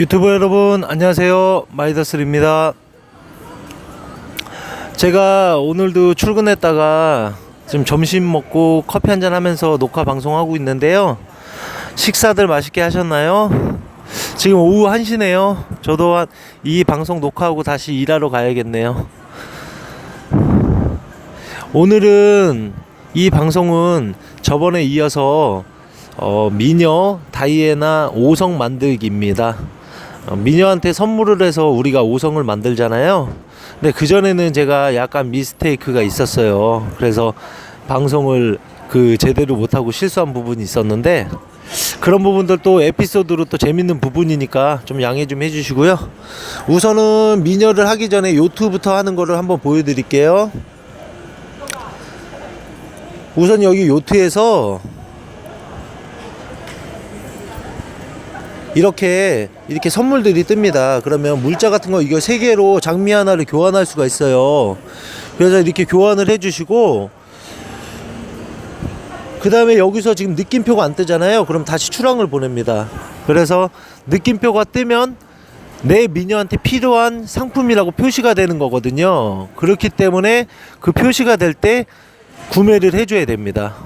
유튜브 여러분 안녕하세요. 마이더스입니다. 제가 오늘도 출근했다가 지금 점심 먹고 커피 한잔 하면서 녹화 방송하고 있는데요. 식사들 맛있게 하셨나요? 지금 오후 1시네요. 저도 한- 이 방송 녹화하고 다시 일하러 가야겠네요. 오늘은 이 방송은 저번에 이어서 어, 미녀 다이애나 5성 만들기입니다. 어, 미녀한테 선물을 해서 우리가 5성을 만들잖아요. 근데 그전에는 제가 약간 미스테이크가 있었어요. 그래서 방송을 그 제대로 못하고 실수한 부분이 있었는데 그런 부분들 또 에피소드로 또 재밌는 부분이니까 좀 양해 좀 해주시고요. 우선은 미녀를 하기 전에 요트부터 하는 거를 한번 보여드릴게요. 우선 여기 요트에서 이렇게 이렇게 선물들이 뜹니다. 그러면 물자 같은 거 이거 세 개로 장미 하나를 교환할 수가 있어요. 그래서 이렇게 교환을 해주시고 그 다음에 여기서 지금 느낌표가 안 뜨잖아요. 그럼 다시 출항을 보냅니다. 그래서 느낌표가 뜨면 내 미녀한테 필요한 상품이라고 표시가 되는 거거든요. 그렇기 때문에 그 표시가 될 때 구매를 해줘야 됩니다.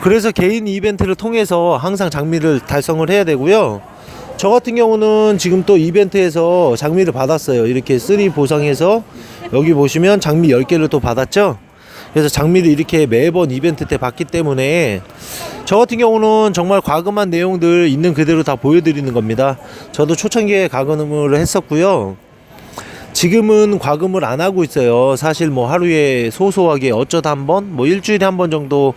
그래서 개인 이벤트를 통해서 항상 장미를 달성을 해야 되고요. 저 같은 경우는 지금 또 이벤트에서 장미를 받았어요. 이렇게 쓰리 보상해서 여기 보시면 장미 10개를 또 받았죠. 그래서 장미를 이렇게 매번 이벤트 때 받기 때문에 저 같은 경우는 정말 과금한 내용들 있는 그대로 다 보여드리는 겁니다. 저도 초창기에 과금을 했었고요. 지금은 과금을 안 하고 있어요. 사실 뭐 하루에 소소하게 어쩌다 한 번, 뭐 일주일에 한 번 정도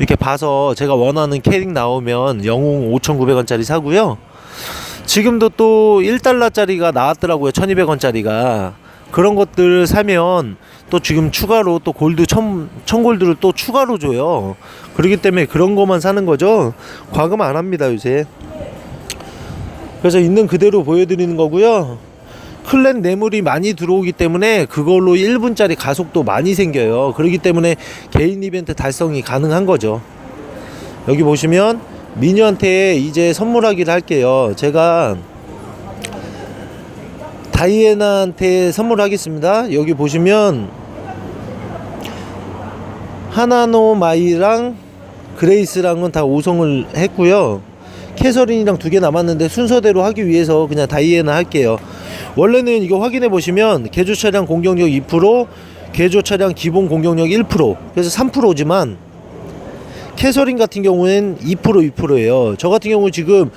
이렇게 봐서 제가 원하는 캐릭 나오면 영웅 5,900원짜리 사고요. 지금도 또 1달러짜리가 나왔더라고요. 1,200원짜리가. 그런 것들 사면 또 지금 추가로 또 골드 1,000, 1000골드를 또 추가로 줘요. 그렇기 때문에 그런 것만 사는 거죠. 과금 안 합니다, 요새. 그래서 있는 그대로 보여드리는 거고요. 클랜 뇌물이 많이 들어오기 때문에 그걸로 1분짜리 가속도 많이 생겨요. 그렇기 때문에 개인 이벤트 달성이 가능한 거죠. 여기 보시면 미녀한테 이제 선물하기를 할게요. 제가 다이애나한테 선물하겠습니다. 여기 보시면 하나노 마이랑 그레이스랑은 다 5성을 했고요. 캐서린이랑 두 개 남았는데 순서대로 하기 위해서 그냥 다이애나 할게요. 원래는 이거 확인해 보시면 개조 차량 공격력 2%, 개조 차량 기본 공격력 1%, 그래서 3%지만 캐서린 같은 경우는 2% 2%예요. 저 같은 경우 지금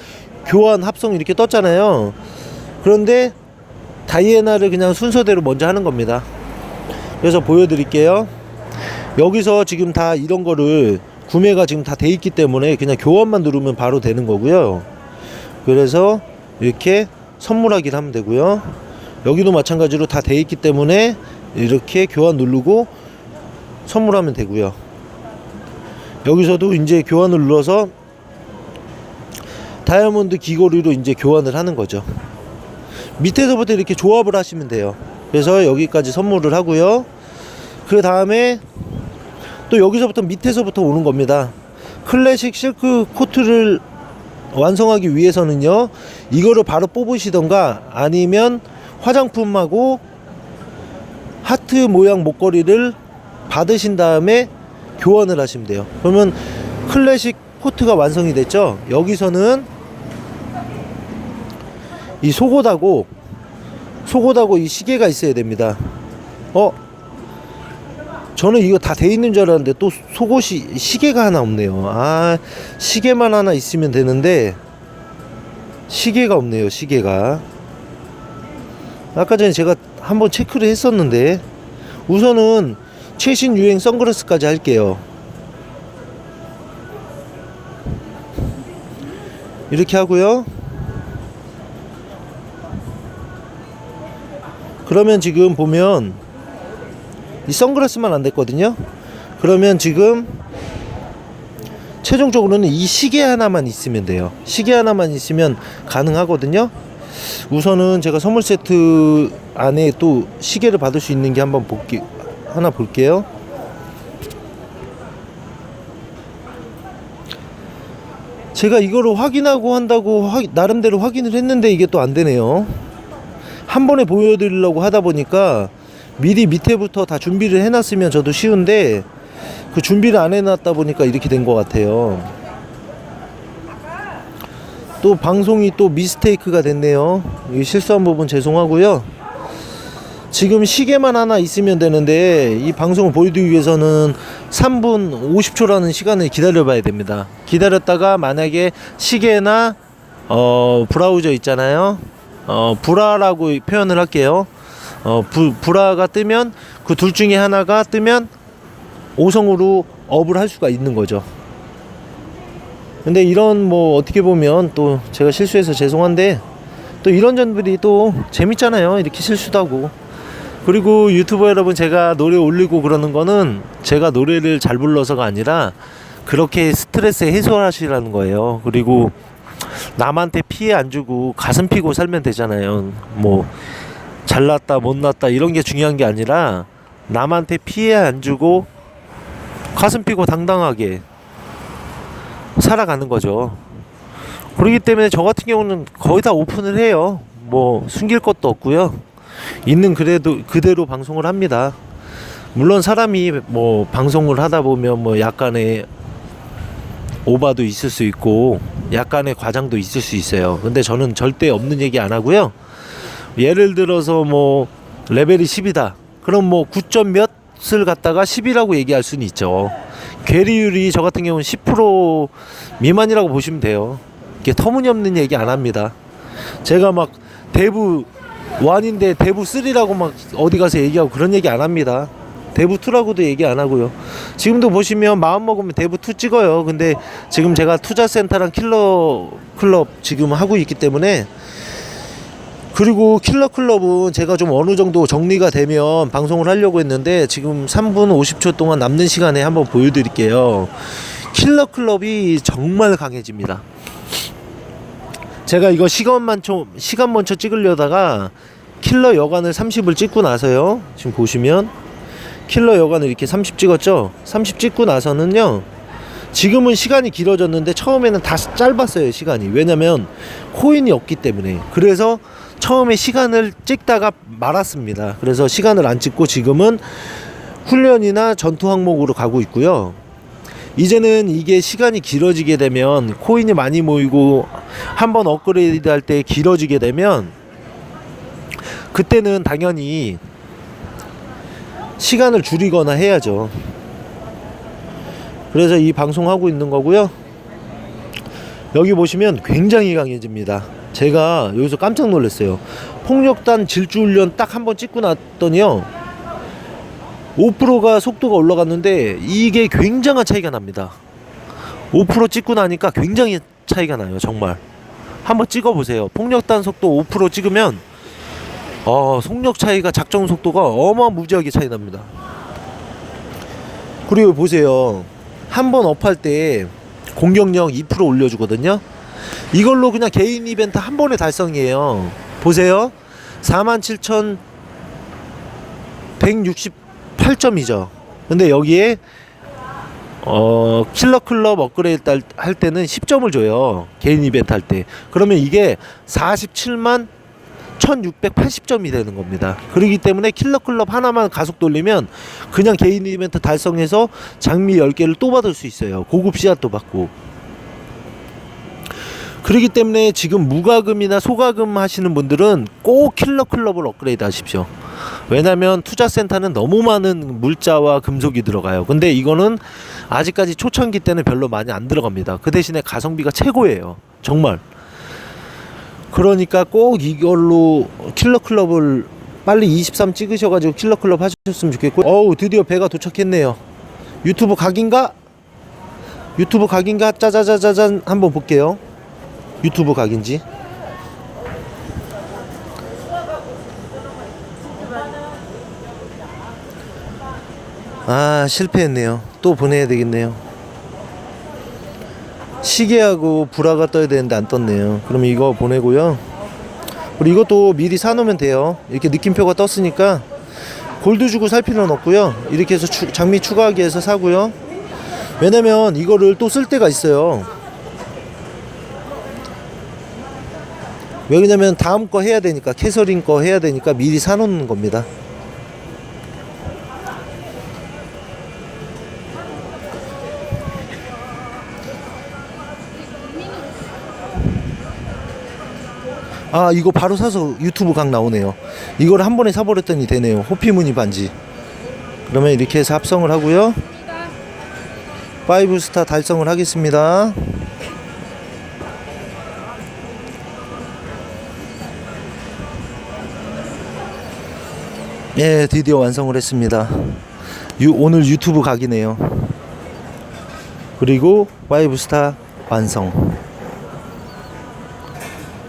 교환 합성 이렇게 떴잖아요. 그런데 다이애나를 그냥 순서대로 먼저 하는 겁니다. 그래서 보여드릴게요. 여기서 지금 다 이런 거를 구매가 지금 다 돼 있기 때문에 그냥 교환만 누르면 바로 되는 거고요. 그래서 이렇게 선물하기를 하면 되고요. 여기도 마찬가지로 다 돼 있기 때문에 이렇게 교환 누르고 선물하면 되고요. 여기서도 이제 교환을 눌러서 다이아몬드 귀걸이로 이제 교환을 하는 거죠. 밑에서부터 이렇게 조합을 하시면 돼요. 그래서 여기까지 선물을 하고요. 그 다음에 또 여기서부터 밑에서부터 오는 겁니다. 클래식 실크 코트를 완성하기 위해서는요, 이거를 바로 뽑으시던가 아니면 화장품하고 하트 모양 목걸이를 받으신 다음에 교환을 하시면 돼요. 그러면 클래식 코트가 완성이 됐죠? 여기서는 이 속옷하고 속옷하고 이 시계가 있어야 됩니다. 어? 저는 이거 다 돼 있는 줄 알았는데 또 속옷이 시계가 하나 없네요. 아 시계만 하나 있으면 되는데 시계가 없네요. 시계가 아까 전에 제가 한번 체크를 했었는데 우선은 최신 유행 선글라스까지 할게요. 이렇게 하고요. 그러면 지금 보면 이 선글라스만 안 됐거든요. 그러면 지금 최종적으로는 이 시계 하나만 있으면 돼요. 시계 하나만 있으면 가능하거든요. 우선은 제가 선물 세트 안에 또 시계를 받을 수 있는 게 한번 볼게 하나 볼게요. 제가 이거를 확인하고 한다고 확- 나름대로 확인을 했는데 이게 또 안 되네요. 한 번에 보여드리려고 하다 보니까 미리 밑에부터 다 준비를 해놨으면 저도 쉬운데 그 준비를 안 해놨다 보니까 이렇게 된 것 같아요. 또 방송이 또 미스테이크가 됐네요. 이 실수한 부분 죄송하고요. 지금 시계만 하나 있으면 되는데 이 방송을 보여드리기 위해서는 3분 50초라는 시간을 기다려봐야 됩니다. 기다렸다가 만약에 시계나 어 브라우저 있잖아요. 어 브라라고 표현을 할게요. 어 부, 브라가 뜨면 그 둘 중에 하나가 뜨면 오성으로 업을 할 수가 있는 거죠. 근데 이런 뭐 어떻게 보면 또 제가 실수해서 죄송한데 또 이런 점들이 또 재밌잖아요. 이렇게 실수도 하고. 그리고 유튜버 여러분 제가 노래 올리고 그러는 거는 제가 노래를 잘 불러서가 아니라 그렇게 스트레스 해소하시라는 거예요. 그리고 남한테 피해 안 주고 가슴 피고 살면 되잖아요. 뭐 잘났다 못났다 이런 게 중요한 게 아니라 남한테 피해 안 주고 가슴 피고 당당하게 살아가는 거죠. 그렇기 때문에 저 같은 경우는 거의 다 오픈을 해요. 뭐 숨길 것도 없고요. 있는 그래도 그대로 방송을 합니다. 물론 사람이 뭐 방송을 하다 보면 뭐 약간의 오바도 있을 수 있고 약간의 과장도 있을 수 있어요. 근데 저는 절대 없는 얘기 안 하고요. 예를 들어서 뭐 레벨이 10이다. 그럼 뭐 9점 몇을 갖다가 10이라고 얘기할 수는 있죠. 괴리율이 저 같은 경우는 10% 미만이라고 보시면 돼요. 이게 터무니없는 얘기 안 합니다. 제가 막 대부 1인데 대부 3라고 막 어디 가서 얘기하고 그런 얘기 안 합니다. 대부 2라고도 얘기 안 하고요. 지금도 보시면 마음 먹으면 대부 2 찍어요. 근데 지금 제가 투자센터랑 킬러 클럽 지금 하고 있기 때문에 그리고 킬러 클럽은 제가 좀 어느 정도 정리가 되면 방송을 하려고 했는데 지금 3분 50초 동안 남는 시간에 한번 보여드릴게요. 킬러 클럽이 정말 강해집니다. 제가 이거 시간만 좀 시간 먼저 찍으려다가 킬러 여관을 30을 찍고 나서요. 지금 보시면 킬러 여관을 이렇게 30 찍었죠. 30 찍고 나서는요. 지금은 시간이 길어졌는데 처음에는 다 짧았어요 시간이 왜냐면 코인이 없기 때문에 그래서 처음에 시간을 찍다가 말았습니다. 그래서 시간을 안 찍고 지금은 훈련이나 전투 항목으로 가고 있고요. 이제는 이게 시간이 길어지게 되면 코인이 많이 모이고 한번 업그레이드 할 때 길어지게 되면 그때는 당연히 시간을 줄이거나 해야죠. 그래서 이 방송하고 있는 거고요. 여기 보시면 굉장히 강해집니다. 제가 여기서 깜짝 놀랐어요. 폭력단 질주훈련 딱 한 번 찍고 났더니요. 5%가 속도가 올라갔는데 이게 굉장한 차이가 납니다. 5% 찍고 나니까 굉장히 차이가 나요. 정말. 한번 찍어 보세요. 폭력단 속도 5% 찍으면 어, 속력 차이가 작정 속도가 어마무지하게 차이 납니다. 그리고 보세요. 한 번 업할 때 공격력 2% 올려주거든요. 이걸로 그냥 개인 이벤트 한 번에 달성이에요. 보세요. 47,168점이죠. 근데 여기에 어 킬러 클럽 업그레이드 할- 할 때는 10점을 줘요. 개인 이벤트 할 때. 그러면 이게 47만 1680점이 되는 겁니다. 그렇기 때문에 킬러 클럽 하나만 가속 돌리면 그냥 개인 이벤트 달성해서 장미 10개를 또 받을 수 있어요. 고급 씨앗도 받고. 그렇기 때문에 지금 무과금이나 소과금 하시는 분들은 꼭 킬러 클럽을 업그레이드 하십시오. 왜냐면 투자센터는 너무 많은 물자와 금속이 들어가요. 근데 이거는 아직까지 초창기 때는 별로 많이 안 들어갑니다. 그 대신에 가성비가 최고예요. 정말. 그러니까 꼭 이걸로 킬러 클럽을 빨리 23 찍으셔가지고 킬러 클럽 하셨으면 좋겠고. 어우 드디어 배가 도착했네요. 유튜브 각인가? 유튜브 각인가? 짜자자자잔 한번 볼게요. 유튜브 각인지. 아 실패했네요. 또 보내야 되겠네요. 시계하고 브라가 떠야 되는데 안 떴네요. 그럼 이거 보내고요. 그리고 이것도 미리 사놓으면 돼요. 이렇게 느낌표가 떴으니까 골드 주고 살 필요는 없고요. 이렇게 해서 추, 장미 추가하기 해서 사고요. 왜냐면 이거를 또 쓸 때가 있어요. 왜 그러냐면 다음 거 해야 되니까 캐서린 거 해야 되니까 미리 사놓는 겁니다. 아 이거 바로 사서 유튜브 각 나오네요. 이걸 한 번에 사버렸더니 되네요. 호피무늬 반지. 그러면 이렇게 해서 합성을 하고요. 5스타 달성을 하겠습니다. 예, 드디어 완성을 했습니다. 유, 오늘 유튜브 각이네요. 그리고 5스타 완성.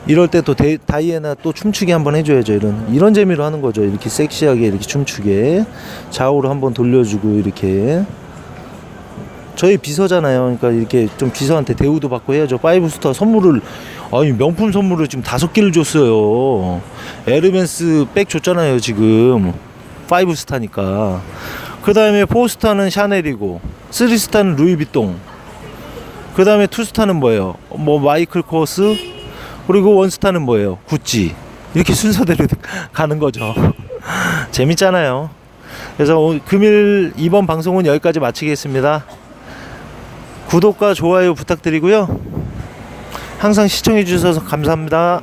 이럴 때 또 다이애나 또 춤추게 한번 해줘야죠. 이런 이런 재미로 하는 거죠. 이렇게 섹시하게 이렇게 춤추게 좌우로 한번 돌려주고 이렇게 저희 비서잖아요. 그러니까 이렇게 좀 비서한테 대우도 받고 해야죠. 파이브 스타 선물을 아니 명품 선물을 지금 다섯 개를 줬어요. 에르멘스 백 줬잖아요. 지금 파이브 스타니까. 그 다음에 포 스타는 샤넬이고 쓰리 스타는 루이비통. 그 다음에 투 스타는 뭐예요? 뭐 마이클 코스 그리고 원스타는 뭐예요? 구찌. 이렇게 순서대로 가는 거죠. 재밌잖아요. 그래서 금일 이번 방송은 여기까지 마치겠습니다. 구독과 좋아요 부탁드리고요. 항상 시청해 주셔서 감사합니다.